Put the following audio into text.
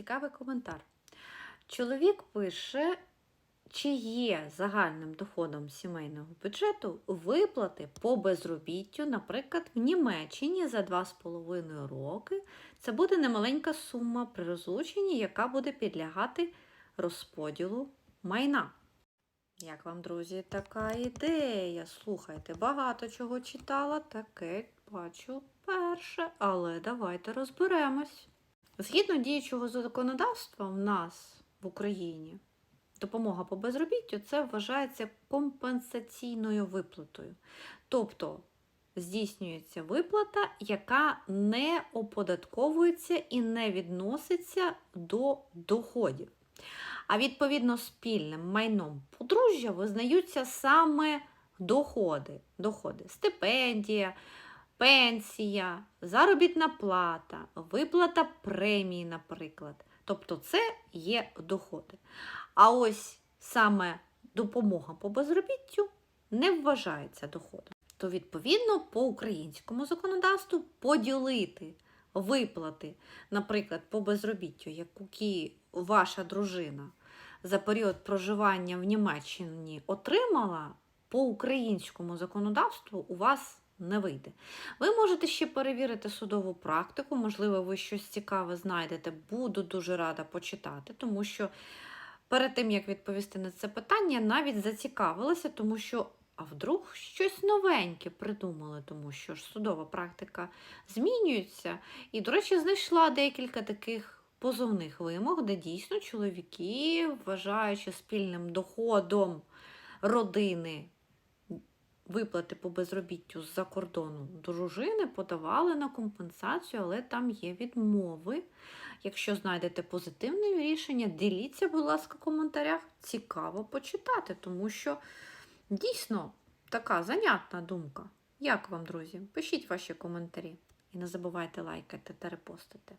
Цікавий коментар. Чоловік пише, чи є загальним доходом сімейного бюджету виплати по безробіттю, наприклад, в Німеччині за 2,5 роки. Це буде немаленька сума при розлученні, яка буде підлягати розподілу майна. Як вам, друзі, така ідея? Слухайте, багато чого читала, таке бачу перше, але давайте розберемось. Згідно діючого законодавства в нас в Україні допомога по безробіттю це вважається компенсаційною виплатою. Тобто здійснюється виплата, яка не оподатковується і не відноситься до доходів. А відповідно спільним майном подружжя визнаються саме доходи, доходи стипендія, пенсія, заробітна плата, виплата премії, наприклад. Тобто це є доходи. А ось саме допомога по безробіттю не вважається доходом. То, відповідно, по українському законодавству поділити виплати, наприклад, по безробіттю, які ваша дружина за період проживання в Німеччині отримала, по українському законодавству у вас не вийде. Ви можете ще перевірити судову практику, можливо, ви щось цікаве знайдете. Буду дуже рада почитати, тому що перед тим, як відповісти на це питання, навіть зацікавилася, тому що. А вдруг щось новеньке придумали, тому що ж судова практика змінюється. І, до речі, знайшла декілька таких позовних вимог, де дійсно чоловіки, вважаючи спільним доходом родини виплати по безробіттю з-за кордону дружини, подавали на компенсацію, але там є відмови. Якщо знайдете позитивне рішення, діліться, будь ласка, в коментарях. Цікаво почитати, тому що дійсно така занятна думка. Як вам, друзі? Пишіть ваші коментарі і не забувайте лайкати та репостити.